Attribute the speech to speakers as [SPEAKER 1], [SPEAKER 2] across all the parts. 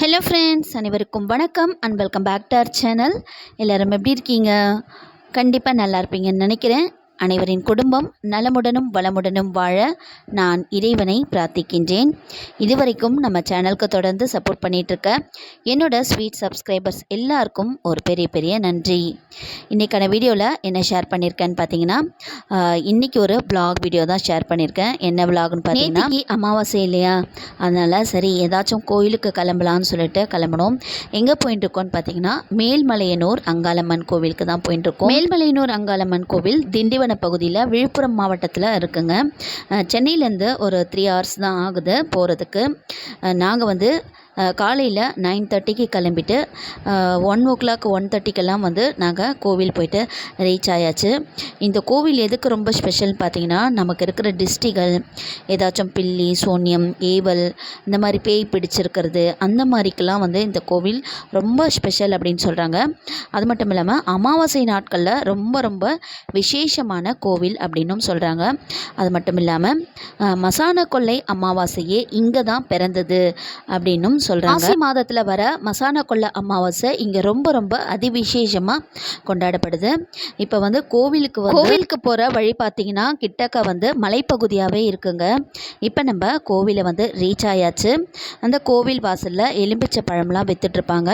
[SPEAKER 1] Hello friends அனைவருக்கும் வணக்கம் and welcome back to our channel எல்லோரும் எப்படி இருக்கீங்க? கண்டிப்பாக நல்லா இருப்பீங்கன்னு நினைக்கிறேன். அனைவரின் குடும்பம் நலமுடனும் வளமுடனும் வாழ நான் இறைவனை பிரார்த்திக்கின்றேன். இதுவரைக்கும் நம்ம சேனலுக்கு தொடர்ந்து சப்போர்ட் பண்ணிகிட்ருக்க என்னோட ஸ்வீட் சப்ஸ்கிரைபர்ஸ் எல்லாருக்கும் ஒரு பெரிய பெரிய நன்றி. இன்றைக்கான வீடியோவில் என்ன ஷேர் பண்ணியிருக்கேன்னு பார்த்தீங்கன்னா இன்றைக்கி ஒரு vlog வீடியோ தான் ஷேர் பண்ணியிருக்கேன் என்ன vlogனு பார்த்தீங்கன்னா அமாவாசை இல்லையா? அதனால் சரி ஏதாச்சும் கோயிலுக்கு கிளம்பலான்னு சொல்லிட்டு கிளம்பணும் எங்கே போயிட்டு இருக்கோம்னு பார்த்தீங்கன்னா மேல்மலையனூர் அங்காளம்மன் கோவிலுக்கு தான் போயிட்டு இருக்கோம் மேல்மலையனூர் அங்காளம்மன் கோவில் திண்டிவன பகுதியில் விழுப்புரம் மாவட்டத்தில் இருக்குங்க. சென்னையிலேருந்து ஒரு த்ரீ ஹவர்ஸ் தான் ஆகுது போகிறதுக்கு நாங்கள் வந்து காலையில் நைன் தேர்ட்டிக்கு கிளம்பிட்டு ஒன் ஓ கிளாக் ஒன் தேர்ட்டிக்கெல்லாம் வந்து நாங்கள் கோவில் போயிட்டு ரீச் ஆயாச்சு. இந்த கோவில் எதுக்கு ரொம்ப ஸ்பெஷல் பார்த்தீங்கன்னா நமக்கு இருக்கிற டிஸ்டிகள் ஏதாச்சும் பில்லி சோனியம் ஏவல் இந்த மாதிரி பேய் பிடிச்சிருக்கிறது அந்த மாதிரிக்கெல்லாம் வந்து இந்த கோவில் ரொம்ப ஸ்பெஷல் அப்படின்னு சொல்கிறாங்க அது மட்டும் இல்லாமல் அமாவாசை நாட்களில் ரொம்ப ரொம்ப விசேஷமான கோவில் அப்படின்னும் சொல்கிறாங்க அது மட்டும் இல்லாமல் மசான கொள்ளை அமாவாசையே இங்கே தான் பிறந்தது அப்படின்னும் சொல்கிறாங்க ஆசி மாதத்தில் வர மசான கொள்ளை அமாவாசை இங்கே ரொம்ப ரொம்ப அதிவிசேஷமாக கொண்டாடப்படுது. இப்போ வந்து கோவிலுக்கு வந்து கோவிலுக்கு போகிற வழி பார்த்தீங்கன்னா கிட்டக்க வந்து மலைப்பகுதியாகவே இருக்குங்க. இப்போ நம்ம கோவிலை வந்து ரீச் ஆயாச்சு. அந்த கோவில் வாசலில் எலும்பிச்சை பழம்லாம் வித்துட்ருப்பாங்க.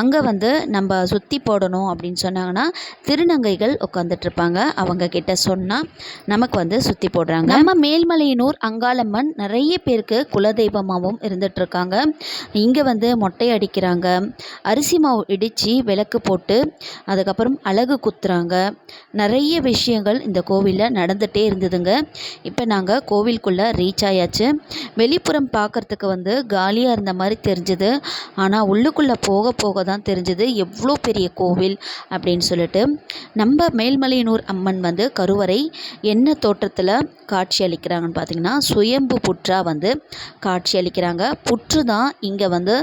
[SPEAKER 1] அங்கே வந்து நம்ம சுற்றி போடணும் அப்படின்னு சொன்னாங்கன்னா திருநங்கைகள் உட்காந்துட்டு இருப்பாங்க அவங்க கிட்ட சொன்னால் நமக்கு வந்து சுற்றி போடுறாங்க. நம்ம மேல்மலையனூர் அங்காளம்மன் நிறைய பேருக்கு குலதெய்வமாகவும் இருந்துட்டு இருக்காங்க இங்கே வந்து மொட்டை அடிக்கிறாங்க. அரிசி மாவு இடித்து விளக்கு போட்டு அதுக்கப்புறம் அழகு குத்துறாங்க. நிறைய விஷயங்கள் இந்த கோவிலில் நடந்துகிட்டே இருந்ததுங்க. இப்போ நாங்கள் கோவிலுக்குள்ளே ரீச் ஆயாச்சு. வெளிப்புறம் பார்க்குறதுக்கு வந்து காலியாக இருந்த மாதிரி தெரிஞ்சுது. ஆனால் உள்ளுக்குள்ளே போக போக தான் தெரிஞ்சுது எவ்வளோ பெரிய கோவில் அப்படின்னு சொல்லிட்டு. நம்ம மேல்மலையனூர் அம்மன் வந்து கருவறை என்ன தோற்றத்தில் காட்சி அளிக்கிறாங்கன்னு பார்த்தீங்கன்னா சுயம்பு புற்றா வந்து காட்சி அளிக்கிறாங்க. புற்று தான் இங்கே வந்து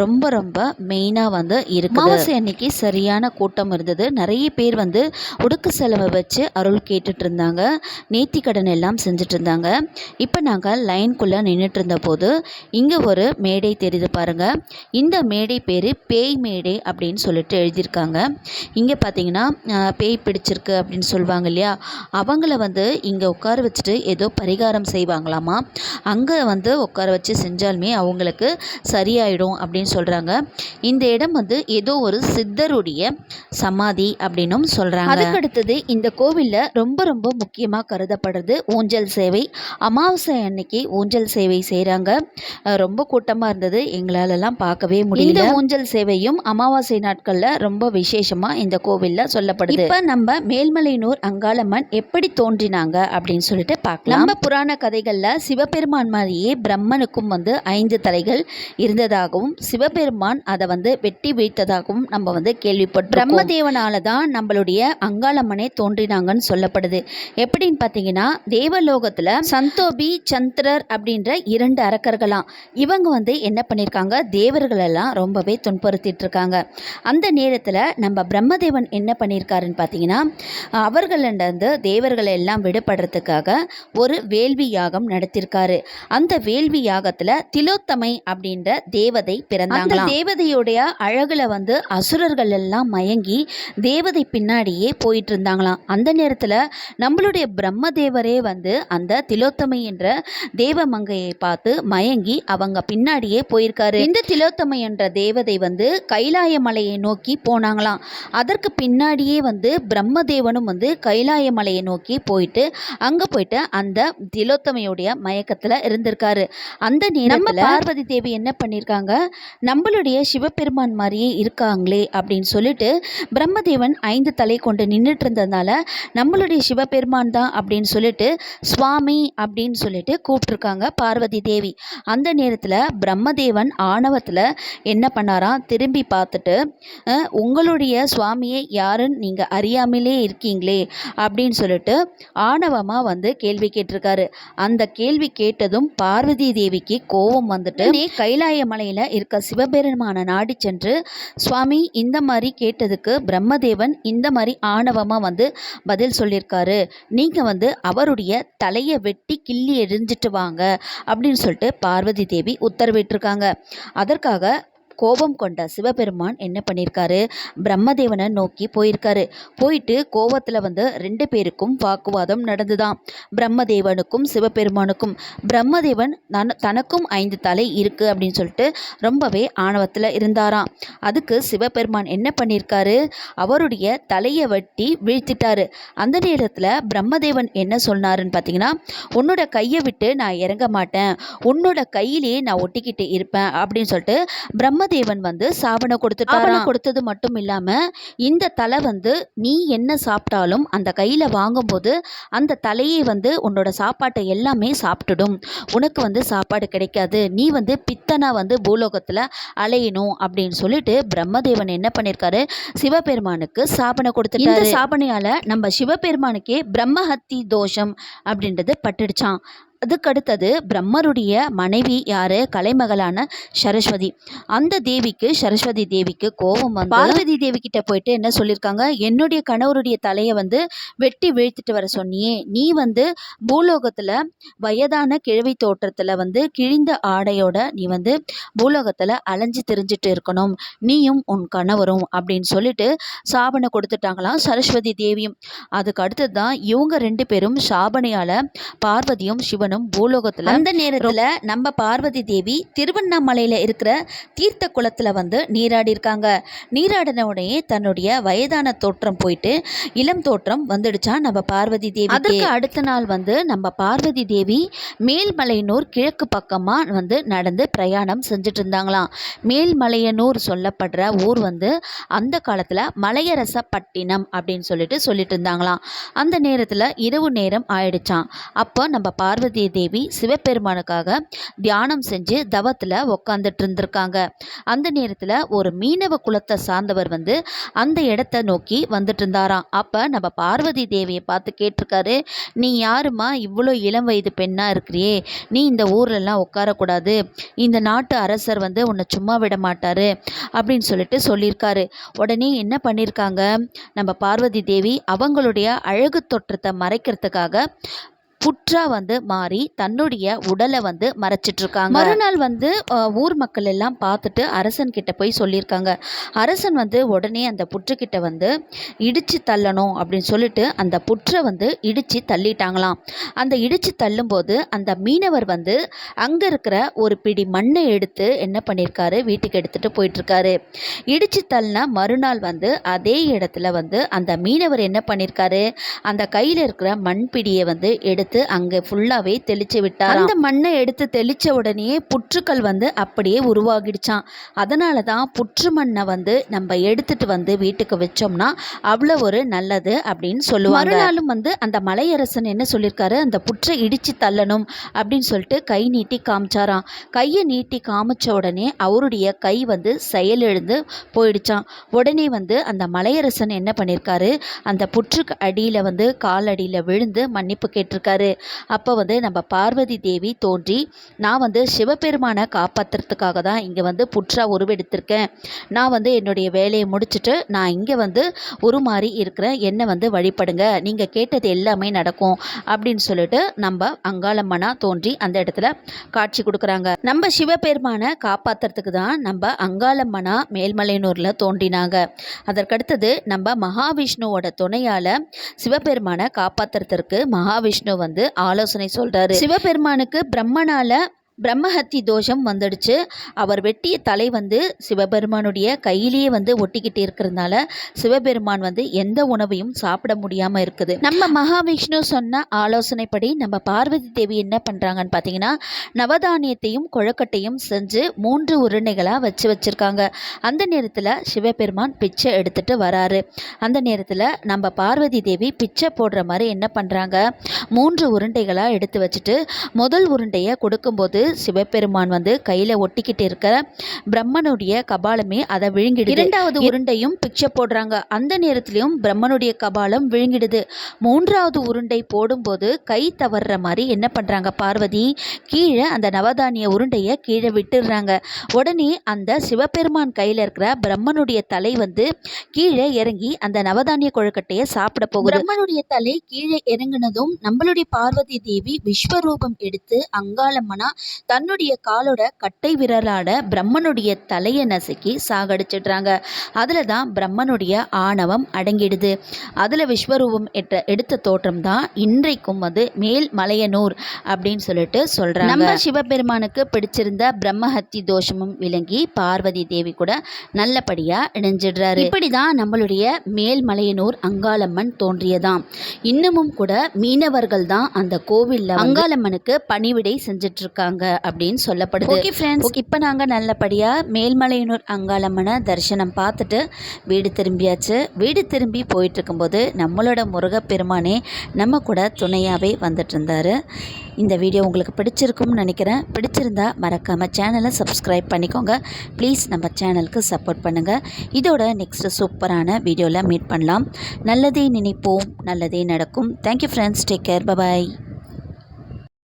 [SPEAKER 1] ரொம்ப ரொம்ப மெயினாக வந்து இருக்குது. அமாவாசை அன்னைக்கு சரியான கூட்டம் இருந்தது. நிறைய பேர் வந்து உடுக்கு செலவை வச்சு அருள் கேட்டுட்டு இருந்தாங்க நேத்தி கடன் எல்லாம் செஞ்சுட்டு இருந்தாங்க இப்போ நாங்கள் லைன்குள்ளே நின்றுட்டு இருந்தபோது இங்கே ஒரு மேடை தெரியுது பாருங்க. இந்த மேடை பேர் பேய் மேடை அப்படின்னு சொல்லிட்டு எழுதியிருக்காங்க. இங்கே பார்த்தீங்கன்னா பேய் பிடிச்சிருக்கு அப்படின்னு சொல்லுவாங்க இல்லையா? அவங்கள வந்து இங்கே உட்கார வச்சுட்டு ஏதோ பரிகாரம் செய்வாங்களாமா? அங்கே வந்து உட்கார வச்சு செஞ்சாலுமே அவங்களுக்கு சரியாயிடும் அப்படின்னு சொல்கிறாங்க இந்த இடம் வந்து ஏதோ ஒரு சித்தருடைய சமாதி அப்படின்னும் சொல்கிறாங்க அதுக்கடுத்தது இந்த கோவிலில் ரொம்ப ரொம்ப முக்கியமாக கருதப்படுறது ஊஞ்சல் சேவை. அமாவாசை அன்னைக்கு ஊஞ்சல் சேவை செய்கிறாங்க ரொம்ப கூட்டமாக இருந்தது. எங்களாலெல்லாம் பார்க்கவே முடியல. இந்த ஊஞ்சல் சேவையும் அமாவாசை நாட்களில் ரொம்ப விசேஷமாக இந்த கோவிலில் சொல்லப்படுது. இப்போ நம்ம மேல்மலையனூர் அங்காளம்மன் எப்படி தோன்றினாங்க அப்படின்னு சொல்லிட்டு பார்க்கலாம். நம்ம புராண கதைகளில் சிவபெருமான் மாதிரியே பிரம்மனுக்கும் வந்து ஐந்து தலைகள் இருந்ததாகவும் சிவபெருமான் அதை வந்து வெட்டி வீழ்த்ததாகவும் நம்ம வந்து கேள்விப்பட்டோம் பிரம்மதேவனால தான் நம்மளுடைய அங்காளம்மனே தோன்றினாங்கன்னு சொல்லப்படுது. எப்படின்னு பார்த்தீங்கன்னா தேவலோகத்தில் சந்தோபி சந்திரர் அப்படின்ற இரண்டு அரக்கர்களாம் இவங்க வந்து என்ன பண்ணியிருக்காங்க தேவர்களெல்லாம் ரொம்பவே துன்புறுத்திட்டு இருக்காங்க அந்த நேரத்தில் நம்ம பிரம்மதேவன் என்ன பண்ணியிருக்காருன்னு பார்த்தீங்கன்னா அவர்களிடந்து தேவர்களை எல்லாம் விடுபடுறதுக்காக ஒரு வேள்வி யாகம் நடத்தியிருக்காரு அந்த வேள்வி யாகத்தில் திலோத்தமை அப்படின்ற தேவதை பிறந்தாங்க அந்த தேவதையுடைய அழகுல வந்து அசுரர்கள் எல்லாம் மயங்கி தேவதை பின்னாடியே போயிட்டு இருந்தாங்களாம் அந்த நேரத்தில் நம்மளுடைய பிரம்மதேவரே வந்து அந்த திலோத்தமை என்ற தேவமங்கையை பார்த்து மயங்கி அவங்க பின்னாடியே போயிருக்காரு. இந்த திலோத்தமை என்ற தேவதை வந்து கைலாய மலையை நோக்கி போனாங்களாம். அதற்கு பின்னாடியே வந்து பிரம்மதேவனும் வந்து கைலாய மலையை நோக்கி போயிட்டு அங்க போயிட்டு அந்த திலோத்தமையுடைய மயக்கத்துல இருந்திருக்காரு. அந்த நேரத்தில் பார்வதி தேவி என்ன பண்ணியிருக்காங்க நம்மளுடைய சிவபெருமான் மாதிரியே இருக்காங்களே அப்படின்னு சொல்லிட்டு பிரம்மதேவன் ஐந்து தலை கொண்டு நின்றுட்டு இருந்ததுனால நம்மளுடைய சிவபெருமான் தான் அப்படின்னு சொல்லிட்டு சுவாமி அப்படின்னு சொல்லிட்டு கூப்பிட்டுருக்காங்க பார்வதி தேவி. அந்த நேரத்தில் பிரம்மதேவன் ஆணவத்தில் என்ன பண்ணாராம்? திரும்பி பார்த்துட்டு உங்களுடைய சுவாமியை யாருன்னு நீங்கள் அறியாமலே இருக்கீங்களே? அப்படின்னு சொல்லிட்டு ஆணவமாக வந்து கேள்வி கேட்டிருக்காரு. அந்த கேள்வி கேட்டதும் பார்வதி தேவிக்கு கோபம் வந்துட்டு உடனே கைலாய மலையில் இருக்க சிவபெருமான நாடி சென்று சுவாமி இந்த மாதிரி கேட்டதுக்கு பிரம்மதேவன் இந்த மாதிரி ஆணவமாக வந்து பதில் சொல்லியிருக்காரு. நீங்கள் வந்து அவருடைய தலையை வெட்டி கிள்ளி எரிஞ்சிட்டு வாங்க. அப்படின்னு சொல்லிட்டு பார்வதி தேவி உத்தரவிட்டிருக்காங்க. அதற்காக கோபம் கொண்ட சிவபெருமான் என்ன பண்ணியிருக்காரு பிரம்மதேவனை நோக்கி போயிருக்காரு. போயிட்டு கோவத்தில் வந்து ரெண்டு பேருக்கும் வாக்குவாதம் நடந்துதான். பிரம்மதேவனுக்கும் சிவபெருமானுக்கும். பிரம்மதேவன் நன் தனக்கும் ஐந்து தலை இருக்கு அப்படின்னு சொல்லிட்டு ரொம்பவே ஆணவத்தில் இருந்தாராம். அதுக்கு சிவபெருமான் என்ன பண்ணியிருக்காரு அவருடைய தலையை வெட்டி வீழ்த்திட்டாரு. அந்த நேரத்தில் பிரம்மதேவன் என்ன சொன்னாருன்னு பார்த்தீங்கன்னா உன்னோட கையை விட்டு நான் இறங்க மாட்டேன். உன்னோட கையிலேயே நான் ஒட்டிக்கிட்டு இருப்பேன். அப்படின்னு சொல்லிட்டு பிரம்ம பிரம்மதேவன் வந்து சாபனை கொடுத்துட்டாரு? கொடுத்தது மட்டும் இல்லாமல் இந்த தலை வந்து நீ என்ன சாப்பிட்டாலும் அந்த கையில் வாங்கும்போது அந்த தலையை வந்து உன்னோட சாப்பாட்டை எல்லாமே சாப்பிட்டுடும். உனக்கு வந்து சாப்பாடு கிடைக்காது. நீ வந்து பித்தனா வந்து பூலோகத்தில் அலையணும் அப்படின்னு சொல்லிட்டு பிரம்மதேவன் என்ன பண்ணியிருக்காரு சிவபெருமானுக்கு சாபனை கொடுத்துட்டாரு. இந்த சாபனையால் நம்ம சிவபெருமானுக்கே பிரம்மஹத்தி தோஷம் அப்படின்றது பட்டுடுச்சான் அதுக்கடுத்தது பிரம்மருடைய மனைவி யாரு? கலைமகளான சரஸ்வதி. அந்த தேவிக்கு சரஸ்வதி தேவிக்கு கோபம் வந்து பார்வதி தேவி கிட்ட போயிட்டு என்ன சொல்லியிருக்காங்க என்னுடைய கணவருடைய தலையை வந்து வெட்டி வீழ்த்திட்டு வர சொன்னியே. நீ வந்து பூலோகத்தில் வயதான கிழவி தோற்றத்தில் வந்து கிழிந்த ஆடையோட நீ வந்து பூலோகத்தில் அலைஞ்சு தெரிஞ்சிட்டு இருக்கணும். நீயும் உன் கணவரும் அப்படின்னு சொல்லிட்டு சாபனை கொடுத்துட்டாங்களாம் சரஸ்வதி தேவியும். அதுக்கு அடுத்தது தான் இவங்க ரெண்டு பேரும் சாபனையால் பார்வதியும் சிவன் சிவனும் பூலோகத்தில் அந்த நேரத்தில் நம்ம பார்வதி தேவி திருவண்ணாமலையில் இருக்கிற தீர்த்த குளத்தில் வந்து நீராடி இருக்காங்க. நீராடின உடனே தன்னுடைய வயதான தோற்றம் போயிட்டு இளம் தோற்றம் வந்துடுச்சான் நம்ம பார்வதி தேவி அதுக்கு அடுத்த நாள் வந்து நம்ம பார்வதி தேவி மேல்மலையனூர் கிழக்கு பக்கமாக வந்து நடந்து பிரயாணம் செஞ்சுட்டு இருந்தாங்களாம் மேல்மலையனூர் சொல்லப்படுற ஊர் வந்து அந்த காலத்தில் மலையரசப்பட்டினம் அப்படின்னு சொல்லிட்டு சொல்லிட்டு இருந்தாங்களாம் அந்த நேரத்தில் இரவு நேரம் ஆயிடுச்சான் அப்போ நம்ம பார்வதி தேவி சிவபெருமானுக்காக தியானம் செஞ்சு தவத்தில் உக்காந்துட்டு இருந்திருக்காங்க. அந்த நேரத்தில் ஒரு மீனவ குலத்தை சார்ந்தவர் வந்து அந்த இடத்த நோக்கி வந்துட்டு இருந்தாராம். அப்போ நம்ம பார்வதி தேவியை பார்த்து கேட்டிருக்காரு நீ யாருமா இவ்வளோ இளம் வயது பெண்ணாக இருக்கிறியே. நீ இந்த ஊர்லலாம் உட்காரக்கூடாது. இந்த நாட்டு அரசர் வந்து உன்னை சும்மா விட மாட்டார். அப்படின்னு சொல்லிட்டு சொல்லியிருக்காரு. உடனே என்ன பண்ணியிருக்காங்க? நம்ம பார்வதி தேவி அவங்களுடைய அழகு தோற்றத்தை மறைக்கிறதுக்காக புற்றா வந்து மாறி தன்னுடைய உடலை வந்து மறைச்சிட்டு இருக்காங்க மறுநாள் வந்து ஊர் மக்கள் எல்லாம் பார்த்துட்டு அரசன் கிட்ட போய் சொல்லியிருக்காங்க. அரசன் வந்து உடனே அந்த புற்றுக்கிட்ட வந்து இடிச்சு தள்ளணும் அப்படின்னு சொல்லிட்டு அந்த புற்றை வந்து இடிச்சு தள்ளிட்டாங்களாம். அந்த இடிச்சு தள்ளும்போது அந்த மீனவர் வந்து அங்கே இருக்கிற ஒரு பிடி மண்ணை எடுத்து என்ன பண்ணியிருக்காரு? வீட்டுக்கு எடுத்துட்டு போயிட்டு இருக்காரு இடிச்சு தள்ளின மறுநாள் வந்து அதே இடத்துல வந்து அந்த மீனவர் என்ன பண்ணியிருக்காரு? அந்த கையில் இருக்கிற மண் பிடியை வந்து எடுத்து அங்கே ஃபுல்லாகவே தெளிச்சு விட்டார் அந்த மண்ணை எடுத்து தெளிச்ச உடனே புற்றுக்கள் வந்து அப்படியே உருவாகிடுச்சான் அதனால தான் புற்று மண்ணை வந்து நம்ம எடுத்துட்டு வந்து வீட்டுக்கு வச்சோம்னா அவ்வளோ ஒரு நல்லது அப்படின்னு சொல்லுவாங்க. மறுநாளும் வந்து அந்த மலையரசன் என்ன சொல்லியிருக்காரு அந்த புற்றை இடிச்சு தள்ளணும் அப்படின்னு சொல்லிட்டு கை நீட்டி காமிச்சாராம். கையை நீட்டி காமிச்ச உடனே அவருடைய கை வந்து செயலிழந்து போயிடுச்சான் உடனே வந்து அந்த மலையரசன் என்ன பண்ணியிருக்காரு அந்த புற்றுக்கு அடியில் வந்து காலடியில் விழுந்து மன்னிப்பு கேட்டிருக்காரு. அப்போ வந்து நம்ம பார்வதி தேவி தோன்றி நான் வந்து சிவபெருமானை காப்பாற்றுறதுக்காக தான் இங்கே வந்து புற்றா உருவெடுத்திருக்கேன். நான் வந்து என்னுடைய வேலையை முடிச்சுட்டு நான் இங்கே வந்து உருமாறி இருக்கிறேன். என்னை வந்து வழிபடுங்க. நீங்கள் கேட்டது எல்லாமே நடக்கும். அப்படின்னு சொல்லிட்டு நம்ம அங்காளம்மனா தோன்றி அந்த இடத்துல காட்சி கொடுக்குறாங்க. நம்ம சிவபெருமானை காப்பாற்றுறதுக்கு தான் நம்ம அங்காளம்மனா மேல்மலையனூரில் தோன்றினாங்க. அதற்கடுத்தது நம்ம மகாவிஷ்ணுவோட துணையால் சிவபெருமானை காப்பாற்றுறதுக்கு மகாவிஷ்ணு வந்து ஆலோசனை சொல்கிறாரு சிவபெருமானுக்கு பிரம்மனால பிரம்மஹத்தி தோஷம் வந்துடுச்சு. அவர் வெட்டிய தலை வந்து சிவபெருமானுடைய கையிலேயே வந்து ஒட்டிக்கிட்டு இருக்கிறதுனால சிவபெருமான் வந்து எந்த உணவையும் சாப்பிட முடியாமல் இருக்குது. நம்ம மகாவிஷ்ணு சொன்ன ஆலோசனைப்படி நம்ம பார்வதி தேவி என்ன பண்ணுறாங்கன்னு பார்த்தீங்கன்னா நவதானியத்தையும் கொழக்கட்டையும் செஞ்சு மூன்று உருண்டைகளாக வச்சு வச்சுருக்காங்க. அந்த நேரத்தில் சிவபெருமான் பிச்சை எடுத்துட்டு வராரு. அந்த நேரத்தில் நம்ம பார்வதி தேவி பிச்சை போடுற மாதிரி என்ன பண்ணுறாங்க மூன்று உருண்டைகளாக எடுத்து வச்சுட்டு முதல் உருண்டையை கொடுக்கும்போது சிவபெருமான் வந்து கையில் ஒட்டிக்கிட்டு இருக்கிற பிரம்மனுடைய கபாலமே அதை விழுங்கிடுது. இரண்டாவது உருண்டையும் பிச்சை போடுறாங்க. அந்த நேரத்திலையும் பிரம்மனுடைய கபாலம் விழுங்கிடுது. மூன்றாவது உருண்டை போடும்போது கை தவறுற மாதிரி என்ன பண்ணுறாங்க பார்வதி? கீழே அந்த நவதானிய உருண்டையை கீழே விட்டுடுறாங்க. உடனே அந்த சிவபெருமான் கையில் இருக்கிற பிரம்மனுடைய தலை வந்து கீழே இறங்கி அந்த நவதானிய கொழுக்கட்டையை சாப்பிட போகுது. பிரம்மனுடைய தலை கீழே இறங்கினதும் நம்மளுடைய பார்வதி தேவி விஸ்வரூபம் எடுத்து அங்காளம்மனா தன்னுடைய காலோட கட்டை விரலாட பிரம்மனுடைய தலையை நசுக்கி சாகடிச்சிடுறாங்க. அதில் தான் பிரம்மனுடைய ஆணவம் அடங்கிடுது. அதில் விஸ்வரூபம் எட்ட எடுத்த தோற்றம் தான் இன்றைக்கும் அது மேல் மலையனூர் அப்படின்னு சொல்லிட்டு சொல்கிறாங்க நம்ம சிவபெருமானுக்கு பிடிச்சிருந்த பிரம்மஹத்தி தோஷமும் விளங்கி பார்வதி தேவி கூட நல்லபடியாக இணைஞ்சிடுறாரு. இப்படி தான் நம்மளுடைய மேல்மலையனூர் அங்காளம்மன் தோன்றியதாம். இன்னமும் கூட மீனவர்கள் தான் அந்த கோவிலில் அங்காளம்மனுக்கு பணிவிடை செஞ்சுட்டு இருக்காங்க அப்படின்னு சொல்லப்படுது. ஓகே ஃப்ரெண்ட்ஸ் ஓகே இப்போ நாங்கள் நல்லபடியாக மேல்மலையனூர் அங்காளம்மனை தரிசனம் பார்த்துட்டு வீடு திரும்பியாச்சு. வீடு திரும்பி போயிட்டு இருக்கும்போது நம்மளோட முருகப்பெருமானே நம்ம கூட துணையாகவே வந்துட்டு இருந்தாரு இந்த வீடியோ உங்களுக்கு பிடிச்சிருக்கும்னு நினைக்கிறேன். பிடிச்சிருந்தா மறக்காமல் சேனலை சப்ஸ்கிரைப் பண்ணிக்கோங்க. ப்ளீஸ் நம்ம சேனலுக்கு சப்போர்ட் பண்ணுங்கள் இதோட நெக்ஸ்ட் சூப்பரான வீடியோவில் மீட் பண்ணலாம். நல்லதே நினைப்போம். நல்லதே நடக்கும். Thank you friends take care bye bye